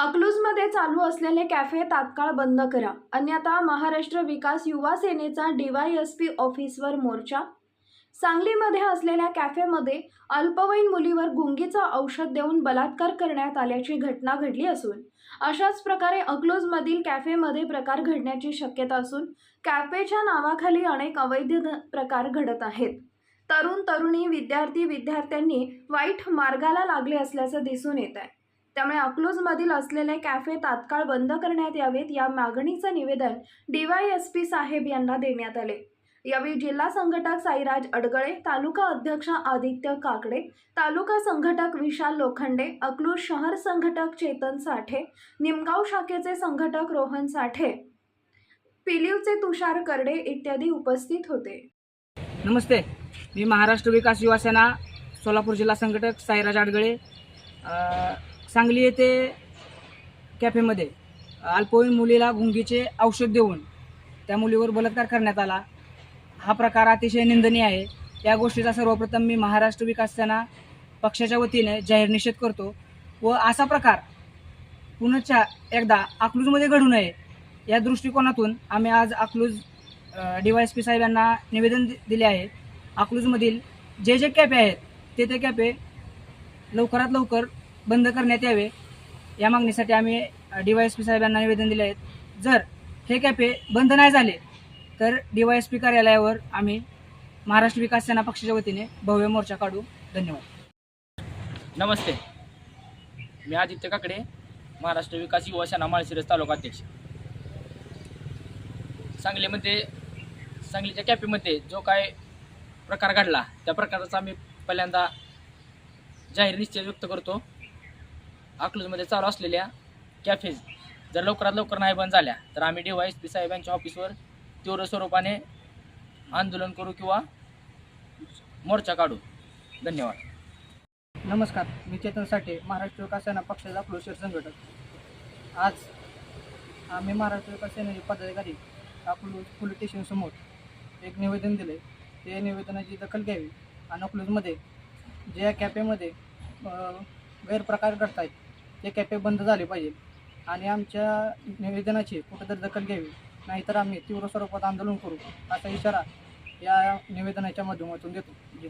अकलूजमध्ये चालू असलेले कॅफे तात्काळ बंद करा. अन्यथा महाराष्ट्र विकास युवा सेनेचा डीवायएसपी ऑफिसवर मोर्चा? सांगलीमध्ये असलेल्या कॅफेमध्ये अल्पवयीन मुलीवर गुंगीचं औषध देऊन बलात्कार करण्यात आल्याची घटना घडली असून अशाच प्रकारे अकलूजमधील कॅफेमध्ये प्रकार घडण्याची शक्यता असून कॅफेच्या नावाखाली अनेक अवैध प्रकार घडत आहेत. तरुण तरुणी विद्यार्थी विद्यार्थ्यांनी वाईट मार्गाला लागले असल्याचं दिसून येत आहे त्यामुळे अकलूजमधील असलेले कॅफे तात्काळ बंद करण्यात यावेत या मागणीचं निवेदन डीवायएसपी साहेब यांना देण्यात आले. यावेळी जिल्हा संघटक साईराज अडगळे तालुका अध्यक्ष आदित्य काकडे तालुका संघटक विशाल लोखंडे अकलूज शहर संघटक चेतन साठे निमगाव शाखेचे संघटक रोहन साठे पिलीवचे तुषार करडे इत्यादी उपस्थित होते. नमस्ते मी महाराष्ट्र विकास युवा सेना सोलापूर जिल्हा संघटक साईराज आडगळे सांगली येथे कॅफेमध्ये अल्पवयीन मुलीला गुंगीचे औषध देऊन त्या मुलीवर बलात्कार करण्यात आला. हा प्रकार अतिशय निंदनीय आहे. या गोष्टीचा सर्वप्रथम मी महाराष्ट्र विकास सेना पक्षाच्या वतीने जाहीर निषेध करतो व असा प्रकार पुनश्च एकदा अकलूजमध्ये घडू नये या दृष्टिकोनातून आम्ही आज Akluj D Y S P साहेब यांना निवेदन दि- दिले आहे. अकलूजमधील जे जे कॅफे आहेत ते ते कॅफे लवकरात लवकर बंद करण्यात यावे. या मागणीसाठी आम्ही डी वाय एस पी साहेबांना निवेदन दिले आहेत. जर हे कॅफे बंद नाही झाले तर डी वाय एस पी कार्यालयावर आम्ही महाराष्ट्र विकास सेना पक्षाच्या वतीने भव्य मोर्चा काढू. धन्यवाद. नमस्ते. मी आदित्य काकडे महाराष्ट्र विकास युवा सेना माळशिरस तालुका अध्यक्ष. सांगलीमध्ये सांगलीच्या कॅफेमध्ये जो काय प्रकार घडला त्या प्रकाराचा आम्ही पहिल्यांदा जाहीर निश्चय व्यक्त करतो. अकलूजमध्ये चालू असलेल्या कॅफेज जर लवकरात लवकर नाही बंद झाल्या तर आम्ही डी वाय एस पी साहेबांच्या ऑफिसवर तीव्र स्वरूपाने आंदोलन करू किंवा मोर्चा काढू. धन्यवाद. नमस्कार मी चेतन साठे महाराष्ट्र विकास सेना पक्षाचा अकलूज शहर संघटक. आज आम्ही महाराष्ट्र विकास सेनेचे पदाधिकारी अकलूज पोलीस स्टेशनसमोर एक निवेदन दिले ते निवेदनाची दखल घ्यावी आणि अकलूजमध्ये ज्या कॅफेमध्ये गैरप्रकार घडत आहेत ते कॅफे बंद झाले पाहिजे आणि आमच्या निवेदनाची कुठेतरी दखल घ्यावी. नाहीतर आम्ही तीव्र स्वरूपात आंदोलन करू असा इशारा या निवेदनाच्या माध्यमातून देतो. जे